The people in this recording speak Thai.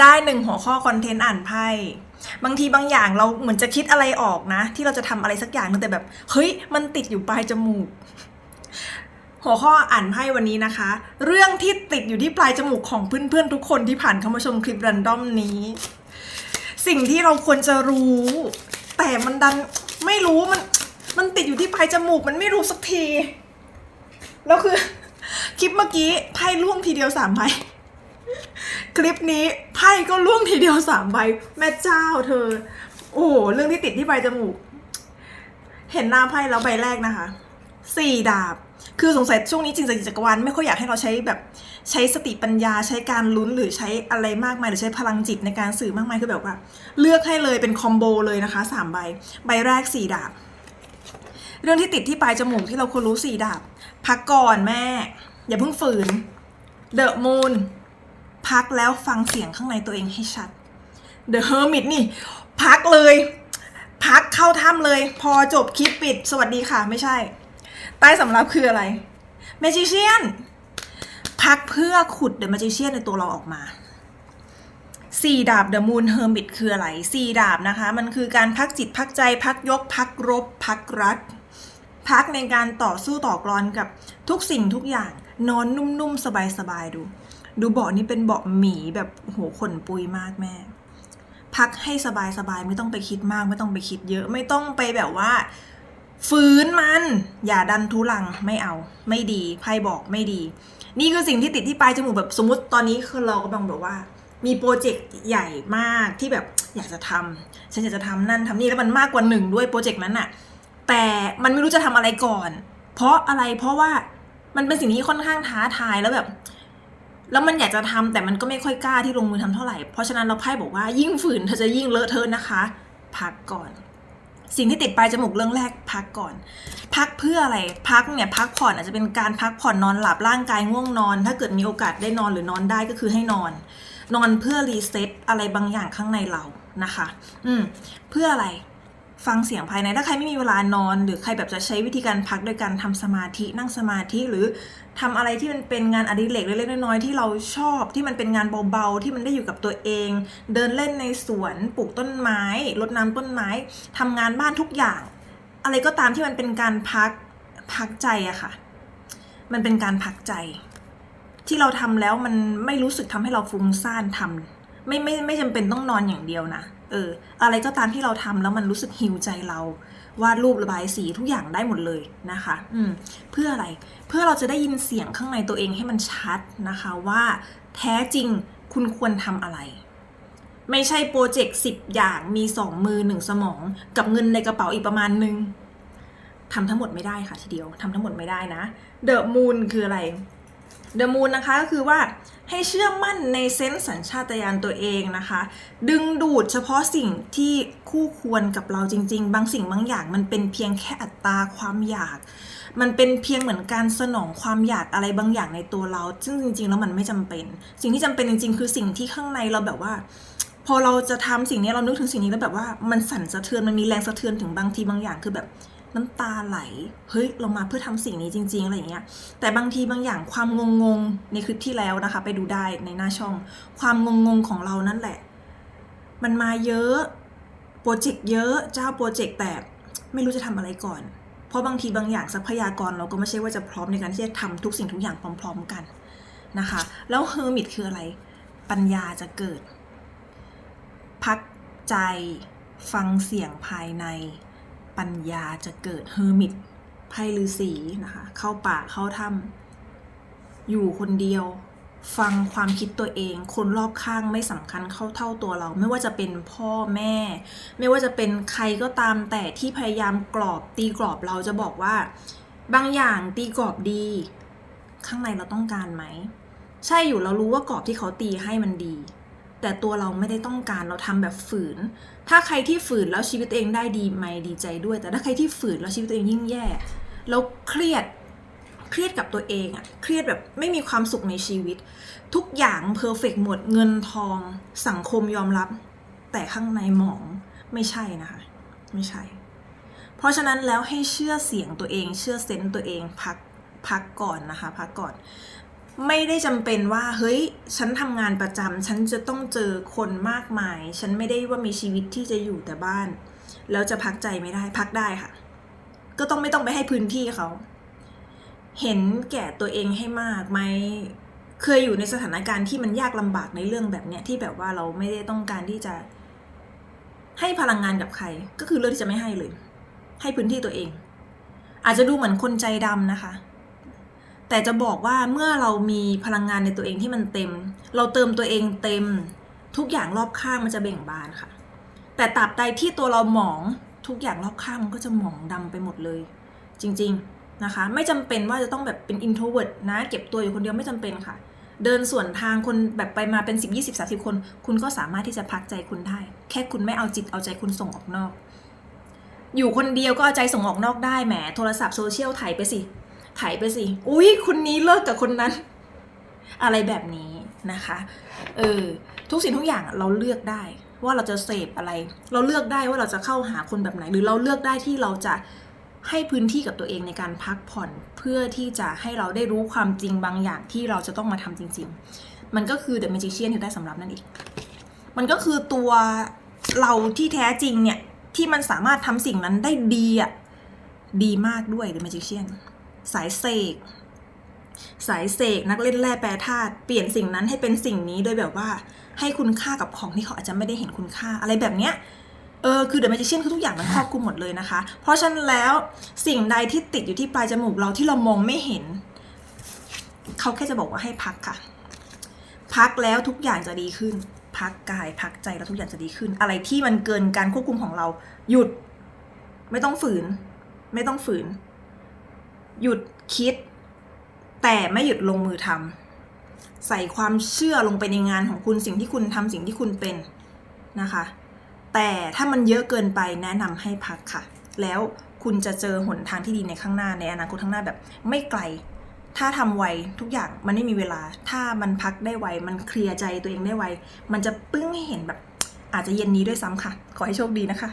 ได้หนึ่งหัวข้อคอนเทนต์อ่านไพ่บางทีบางอย่างเราเหมือนจะคิดอะไรออกนะ ที่เราจะทำอะไรสักอย่างนึงแต่แบบ เฮ้ย มันติดอยู่ปลายจมูก หัวข้ออ่านไพ่วันนี้นะคะ เรื่องที่ติดอยู่ที่ปลายจมูกของเพื่อนๆทุกคนที่ผ่านเข้ามาชมคลิปรันดอมนี้ สิ่งที่เราควรจะรู้ แต่มันดันไม่รู้มัน มันติดอยู่ที่ปลายจมูก มันไม่รู้สักที แล้วคือ คลิปเมื่อกี้ไพ่ล่วงทีเดียวสามใบ คลิปนี้ไพ่ก็ล่วงทีเดียวสามใบ แม่เจ้าเธอ โอ้เรื่องที่ติดที่ปลายจมูก เห็นหน้าไพ่แล้วใบแรกนะคะสี่ดาบ คือสงสัยช่วงนี้จริงจักรจักรวาลไม่ค่อยอยากให้เราใช้แบบใช้สติปัญญาใช้การลุ้นหรือใช้อะไรมากมายหรือใช้พลังจิตในการสื่อมากมายคือแบบว่า เลือกให้เลยเป็นคอมโบเลยนะคะสามใบ ใบแรกสี่ดาบ เรื่องที่ติดที่ปลายจมูกที่เราควรรู้สี่ดาบ พักก่อนแม่ อย่าเพิ่งฝืน เดอะมูน พักแล้วฟังเสียงข้างในตัวเองให้ชัดเดอะเฮอร์มิตนี่ พักเลย พักเข้าถ้ำเลย พอจบคลิปปิด สวัสดีค่ะไม่ใช่ ใต้สำรับคืออะไรแมจิเชียนพักเพื่อขุดเดอะแมจิเชียนในตัวเราออกมาสี่ดาบเดอะมูนเฮอร์มิตคืออะไรสี่ดาบนะคะ มันคือการพักจิตพักใจพักยก พักรบ พักรัก พักในการต่อสู้ต่อกรอนกับทุกสิ่งทุกอย่าง นอนนุ่มๆ สบายๆ ดู ดูเบาะนี้เป็นเบาะหมีแบบโหขนปุยมากแม่ พักให้สบายๆไม่ต้องไปคิดมาก ไม่ต้องไปคิดเยอะ ไม่ต้องไปแบบว่า ฟื้นมัน อย่าดันทุลังไม่เอา ไม่ดีไพ่บอกไม่ดี นี่คือสิ่งที่ติดที่ปลายจมูกแบบสมมติตอนนี้คือเรากำลังแบบว่า มีโปรเจกต์ใหญ่มากที่แบบอยากจะทำฉันอยากจะทำนั่นทำนี่แล้วมันมากกว่าหนึ่งด้วยโปรเจกต์นั้นอะแต่มันไม่รู้จะทำอะไรก่อน เพราะอะไรเพราะว่ามันเป็นสิ่งที่ค่อนข้างท้าทายแล้วแบบ แล้วมันอยากจะทำแต่มันก็ไม่ค่อยกล้าที่ลงมือทำเท่าไหร่ เพราะฉะนั้นเราไพ่บอกว่ายิ่งฝืนเธอจะยิ่งเลอะเทอะนะคะ พักก่อน สิ่งที่ติดปลายจมูกเรื่องแรกพักก่อน พักเพื่ออะไรพักเนี่ยพักผ่อนอาจจะเป็นการพักผ่อนนอนหลับร่างกายง่วงนอน ถ้าเกิดมีโอกาสได้นอนหรือนอนได้ก็คือให้นอน นอนเพื่อรีเซ็ตอะไรบางอย่างข้างในเรานะคะ อืมเพื่ออะไร ฟังเสียงภายในถ้าใครไม่มีเวลานอน หรือใครแบบจะใช้วิธีการพักโดยการทำสมาธินั่งสมาธิหรือทำอะไรที่มันเป็นงานอดิเรกเล็กๆน้อยๆที่เราชอบที่มันเป็นงานเบาๆที่มันได้อยู่กับตัวเอง เดินเล่นในสวนปลูกต้นไม้รดน้ำต้นไม้ทำงานบ้านทุกอย่าง อะไรก็ตามที่มันเป็นการพักพักใจอะค่ะ มันเป็นการพักใจ ที่เราทำแล้วมันไม่รู้สึกทำให้เราฟุ้งซ่านทำ ไม่ไม่ไม่จำเป็นต้องนอนอย่างเดียวนะเออ อะไรก็ตามที่เราทำแล้วมันรู้สึกฮิวใจเราวาดรูประบายสีทุกอย่างได้หมดเลยนะคะ อืมเพื่ออะไรเพื่อเราจะได้ยินเสียงข้างในตัวเองให้มันชัดนะคะว่าแท้จริงคุณควรทำอะไร ไม่ใช่โปรเจกต์สิบอย่างมีสองมือหนึ่งสมอง กับเงินในกระเป๋าอีกประมาณนึงทำทั้งหมดไม่ได้ค่ะทีเดียวทำทั้งหมดไม่ได้นะเดอะมูนคืออะไรเดอะมูนนะคะก็คือว่า ให้เชื่อมั่นในเซนส์สัญชาตญาณตัวเองนะคะ ดึงดูดเฉพาะสิ่งที่คู่ควรกับเราจริง ๆ บางสิ่งบางอย่างมันเป็นเพียงแค่อัตราความอยาก มันเป็นเพียงเหมือนการสนองความอยากอะไรบางอย่างในตัวเรา ซึ่งจริง ๆ แล้วมันไม่จำเป็น สิ่งที่จำเป็นจริง ๆ คือสิ่งที่ข้างในเราแบบว่า พอเราจะทำสิ่งนี้เรานึกถึงสิ่งนี้แล้วแบบว่ามันสั่นสะเทือนมันมีแรงสะเทือนถึงบางทีบางอย่างคือแบบ น้ำตาไหล เฮ้ยเรามาเพื่อทำสิ่งนี้จริง ๆ อะไรอย่างเงี้ย แต่บางทีบางอย่างความงงๆในคลิปที่แล้วนะคะ ไปดูได้ในหน้าช่อง ความงงๆของเรานั่นแหละ มันมาเยอะ โปรเจกต์เยอะเจ้าโปรเจกต์แต่ไม่รู้จะทำอะไรก่อน เพราะบางทีบางอย่างทรัพยากรเราก็ไม่ใช่ว่าจะพร้อมในการที่จะทำทุกสิ่งทุกอย่างพร้อม ๆ กันนะคะ แล้วเฮอร์มิตคืออะไร ปัญญาจะเกิด พักใจ ฟังเสียงภายใน ปัญญาจะเกิดเฮอร์มิตไพ่ฤาษีนะคะ เข้าป่าเข้าถ้ำอยู่คนเดียว ฟังความคิดตัวเอง คนรอบข้างไม่สำคัญเข้าเท่าตัวเรา ไม่ว่าจะเป็นพ่อแม่ ไม่ว่าจะเป็นใครก็ตามแต่ที่พยายามกรอบตีกรอบเราจะบอกว่า บางอย่างตีกรอบดี ข้างในเราต้องการไหม ใช่อยู่เรารู้ว่ากรอบที่เขาตีให้มันดี แต่ตัวเราไม่ได้ต้องการเราทำแบบฝืน ถ้าใครที่ฝืนแล้วชีวิตตัวเองได้ดีไหมดีใจด้วย แต่ถ้าใครที่ฝืนแล้วชีวิตตัวเองยิ่งแย่แล้วเครียดเครียดกับตัวเองอะเครียดแบบไม่มีความสุขในชีวิต ทุกอย่างเพอร์เฟกหมดเงินทอง สังคมยอมรับ แต่ข้างในหมองไม่ใช่นะคะ ไม่ใช่ เพราะฉะนั้นแล้วให้เชื่อเสียงตัวเอง เชื่อเซนส์ตัวเองพักพักก่อนนะคะ พักก่อน ไม่ได้จำเป็นว่าเฮ้ย ฉันทำงานประจำฉันจะต้องเจอคนมากมาย ฉันไม่ได้ว่ามีชีวิตที่จะอยู่แต่บ้าน แล้วจะพักใจไม่ได้พักได้ค่ะ ก็ต้องไม่ต้องไปให้พื้นที่เขา เห็นแก่ตัวเองให้มากไหมเคยอยู่ในสถานการณ์ที่มันยากลำบากในเรื่องแบบเนี้ยที่แบบว่าเราไม่ได้ต้องการที่จะ ให้พลังงานกับใคร ก็คือเลือกที่จะไม่ให้เลย ให้พื้นที่ตัวเอง อาจจะดูเหมือนคนใจดำนะคะ แต่จะบอกว่าเมื่อเรามีพลังงานในตัวเองที่มันเต็ม เราเติมตัวเองเต็ม ทุกอย่างรอบข้างมันจะเบ่งบานค่ะ แต่ตราบใดที่ตัวเราหมองทุกอย่างรอบข้างมันก็จะหมองดำไปหมดเลย จริง ๆนะคะ ไม่จำเป็นว่าจะต้องแบบเป็น introvert นะ เก็บตัวอยู่คนเดียวไม่จำเป็นค่ะ เดินส่วนทางคนแบบไปมาเป็น 10 20 30 คน คุณก็สามารถที่จะพักใจคุณได้ แค่คุณไม่เอาจิตเอาใจคุณส่งออกนอก อยู่คนเดียวก็เอาใจส่งออกนอกได้แหมโทรศัพท์โซเชียลถ่ายไปสิ ถ่ายไปสิ อุ๊ยคนนี้เลิกกับคนนั้น อะไรแบบนี้นะคะ เออ ทุกสิ่งทุกอย่างเราเลือกได้ว่าเราจะเสพอะไร เราเลือกได้ว่าเราจะเข้าหาคนแบบไหน หรือเราเลือกได้ที่เราจะให้พื้นที่กับตัวเองในการพักผ่อนเพื่อที่จะให้เราได้รู้ความจริงบางอย่างที่เราจะต้องมาทำจริง ๆ มันก็คือ The Magician ที่ได้สำรับนั่นเอง มันก็คือตัวเราที่แท้จริงเนี่ย ที่มันสามารถทำสิ่งนั้นได้ดีอะดีมากด้วย The Magician สายเสก สายเสกนักเล่นแร่แปรธาตุเปลี่ยนสิ่งนั้นให้เป็นสิ่งนี้โดยแบบว่า ให้คุณค่ากับของที่เขาอาจจะไม่ได้เห็นคุณค่าอะไรแบบเนี้ยเออคือ The Magician คือทุกอย่างมันครอบคลุมหมดเลยนะคะ เพราะฉะนั้นแล้วสิ่งใดที่ติดอยู่ที่ปลายจมูกเราที่เรามองไม่เห็น เขาแค่จะบอกว่าให้พักค่ะ พักแล้วทุกอย่างจะดีขึ้น พักกายพักใจแล้วทุกอย่างจะดีขึ้น อะไรที่มันเกินการควบคุมของเราหยุด ไม่ต้องฝืน ไม่ต้องฝืน หยุดคิด แต่ไม่หยุดลงมือทำใส่ความเชื่อลงไปในงานของคุณสิ่งที่คุณทำสิ่งที่คุณเป็นนะคะ แต่ถ้ามันเยอะเกินไปแนะนำให้พักค่ะ แล้วคุณจะเจอหนทางที่ดีในข้างหน้าในอนาคตข้างหน้าแบบไม่ไกล ถ้าทำไวทุกอย่างมันไม่มีเวลา ถ้ามันพักได้ไว มันเคลียร์ใจตัวเองได้ไว มันจะปึ้งให้เห็นแบบอาจจะเย็นนี้ด้วยซ้ำค่ะ ขอให้โชคดีนะคะ